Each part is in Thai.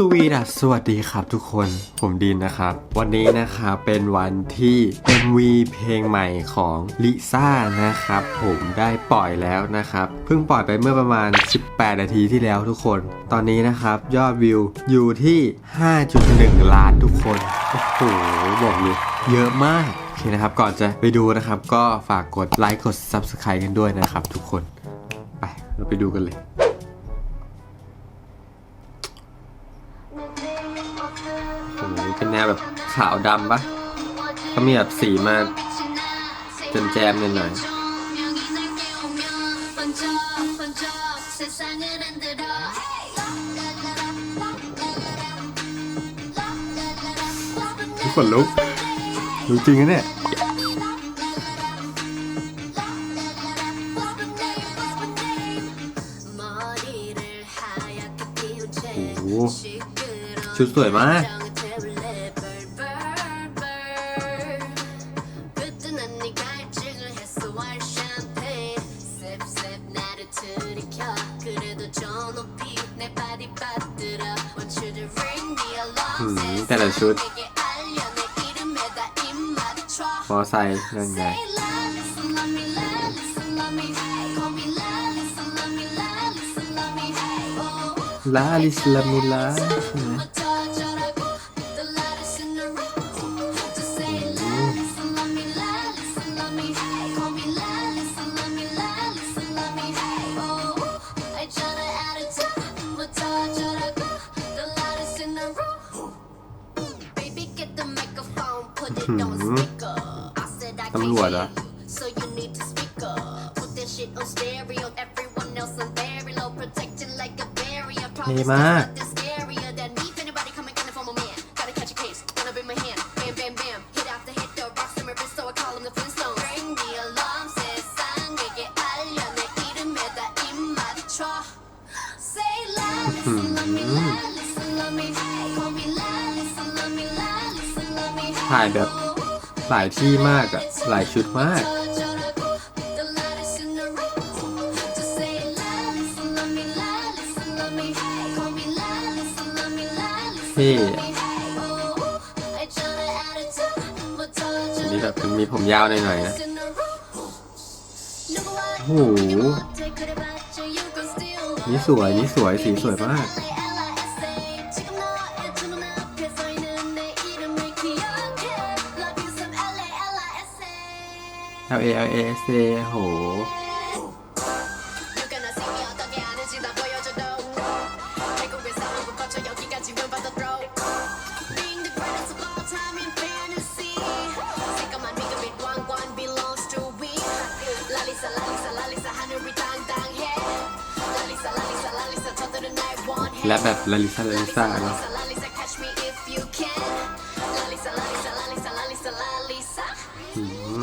สวีดัสสวัสดีครับทุกคนผมดินนะครับ วันนี้นะครับเป็นวันที่ MV เพลงใหม่ของลิซ่านะครับ ผมได้ปล่อยแล้วนะครับ เพิ่งปล่อยไปเมื่อประมาณ 18 นาทีที่แล้วทุกคน ตอนนี้นะครับยอดวิวอยู่ที่ 5.1 ล้านทุกคน โอ้โหบอกเลยเยอะมาก โอเคนะครับ ก่อนจะไปดูนะครับ ก็ฝากกดไลค์กด Subscribe กันด้วยนะครับทุกคน ไปเราไปดูกันเลย เป็นแนวแบบขาวดำปะเขามีแบบสีมาแจมแจมๆหน่อยๆขนลุกลุกจริงนะเนี่ยโอ้โหชุดสวยมาก แต่ละชุด มอไซค์นั่นไงลาลิสลามิลาใช่ไหม else on very low, protecting like a barrier. Promise มาก ถ่ายแบบหลายที่มากอะหลายชุดมากเท่อันนี้แบบมีผมยาวหน่อยๆนะโอ้โหนี่สวย นี่สวย สีสวยมาก L A L A S A โห และแบบลาลิซาลาลิซาเนาะ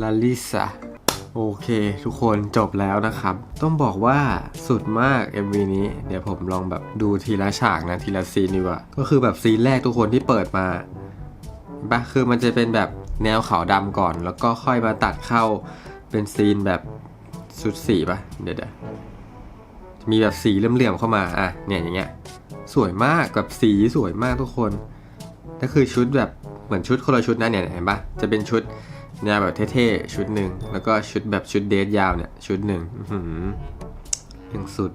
ลาลิซาโอเค ทุกคนจบแล้วนะครับ ต้องบอกว่าสุดมาก MV นี้ เดี๋ยวผมลองแบบดูทีละฉากนะ ทีละซีนดีกว่า ก็คือแบบซีนแรกทุกคนที่เปิดมาปะคือมันจะเป็นแบบแนวขาวดำก่อน แล้วก็ค่อยมาตัดเข้าเป็นซีนแบบสุดสีปะเดี๋ยวเดี๋ยวมีแบบสีเหลี่ยมๆเข้ามาอะเนี่ยอย่างเงี้ยสวยมากแบบสีสวยมากทุกคนก็คือชุดแบบเหมือนชุดคนละชุดนะเนี่ยเห็นปะจะเป็นชุด แนวแบบเท่ๆชุดหนึ่งแล้วก็ชุดแบบชุดเดทยาวเนี่ยชุดหนึ่งหือยังสุด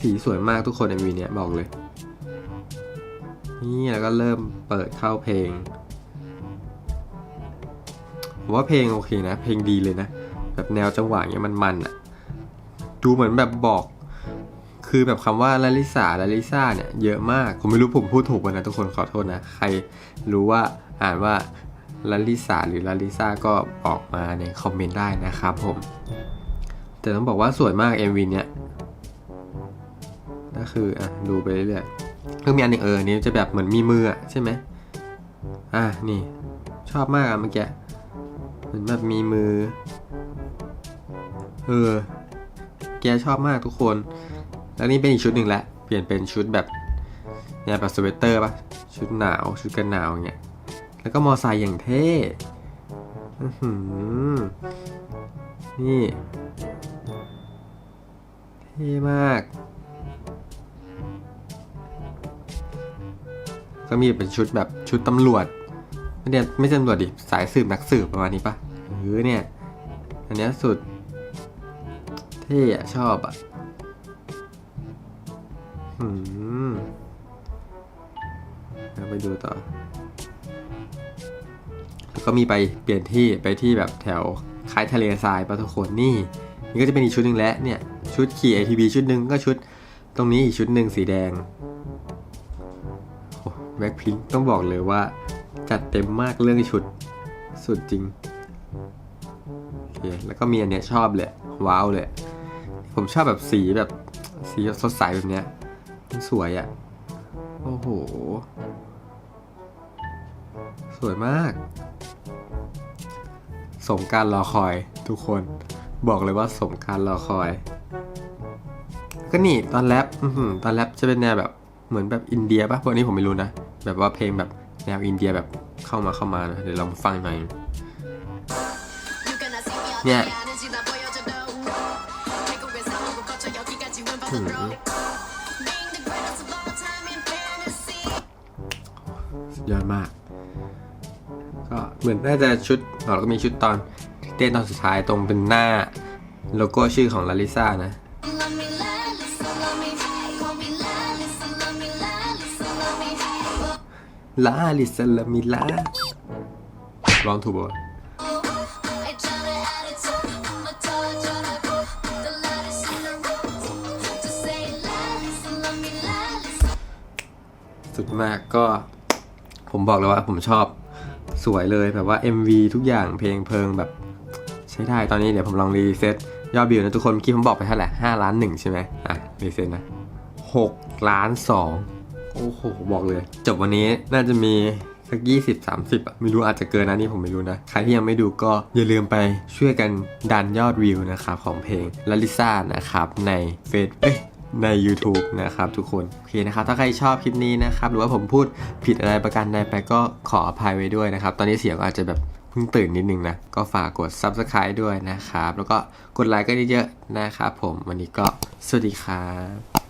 สีสวยมากทุกคนในวีเนี่ยบอกเลย นี่แล้วก็เริ่มเปิดเข้าเพลงผมว่าเพลงโอเคนะ เพลงดีเลยนะ แบบแนวจังหวะเนี้ยมันมันอะดูเหมือนแบบบอก คือแบบคำว่าลาลิสาลาลิซ่าเนี่ยเยอะมาก ผมไม่รู้ผมพูดถูกป่ะนะทุกคนขอโทษนะ ใครรู้ว่าอ่านว่า ลาลิสาหรือลาลิซ่าก็บอกมาในคอมเมนต์ได้นะครับผม แต่ต้องบอกว่าสวยมาก MV เนี้ยก็คืออะดูไปเรื่อยๆคือมีอันหนึ่งเออนี้จะแบบเหมือนมีมืออะใช่ไหมอะนี่ชอบมากอะเมื่อกี้เหมือนแบบมีมือ เออ แกชอบมากทุกคน แล้วนี่เป็นอีกชุดหนึ่งละเปลี่ยนเป็นชุดแบบเนี่ยแบบสเวตเตอร์ปะชุดหนาวชุดกันหนาวอย่างเงี้ย แล้วก็มอไซค์อย่างเท่อื้อหือนี่ เท่มากก็มีเป็นชุดแบบชุดตำรวจ ไม่ได้ไม่ใช่ตำรวจดิ สายสืบนักสืบประมาณนี้ปะเออเนี่ย อันนี้สุด เท่อะชอบอะหืมแล้วไปดูต่อ ก็มีไปเปลี่ยนที่ไปที่แบบแถวคล้ายทะเลทรายปะทุกคนนี่นี่ก็จะเป็นอีกชุดหนึ่งแล้วเนี่ยชุดขี่ ATV ชุดหนึ่งก็ชุดตรงนี้อีกชุดหนึ่งสีแดงโอ้แบ็คพิงต้องบอกเลยว่า จัดเต็มมากเรื่องชุดสุดจริงโอเคแล้วก็มีอันเนี้ยชอบเลยว้าวเลยผมชอบแบบสีแบบสีสดใสแบบเนี้ยมันสวยอะ่ะโอ้โห สวยมาก สมการรอคอยทุกคนบอกเลยว่าสมการรอคอย ก็นี่ตอนแรปตอนแรปจะเป็นแนวแบบเหมือนแบบอินเดียปะวันนี้ผมไม่รู้นะ แบบว่าเพลงแบบแนวอินเดียแบบเข้ามาเข้ามานะเดี๋ยวลองฟังหน่อยเนี่ยสุดยอดมาก ก็เหมือนน่าจะชุดเราก็มีชุดตอนเต้นตอนสุดท้ายตรงเป็นหน้าโลโก้ชื่อของลาลิซ่านะลาลิซาลามิลาร้องถูกป่ะสุดมากก็ผมบอกเลยว่าผมชอบ สวยเลยแบบว่า MV ทุกอย่างเพลงเพลิงแบบใช้ได้ตอนนี้เดี๋ยวผมลองรีเซ็ตยอดวิวนะทุกคนเมื่อกี้ผมบอกไปเท่าไหร่ห้าล้านหนึ่งใช่ไหมอะรีเซ็ตนะหกล้านสองโอ้โหบอกเลย จบวันนี้น่าจะมีสักยี่สิบสามสิบอะไม่รู้อาจจะเกินนะนี่ผมไม่รู้นะ ใครที่ยังไม่ดูก็อย่าลืมไปช่วยกันดันยอดวิวนะครับของเพลงลาลิซ่านะครับในเฟซเอ้ย ใน YouTube นะครับทุกคน โอเคนะครับ ถ้าใครชอบคลิปนี้นะครับ หรือว่าผมพูดผิดอะไรประการใดไปก็ขออภัยไว้ด้วยนะครับ ตอนนี้เสียงอาจจะแบบเพิ่งตื่นนิดนึงนะ ก็ฝากกด Subscribe ด้วยนะครับ แล้วก็กดไลค์กันเยอะๆนะครับผมวันนี้ก็สวัสดีครับ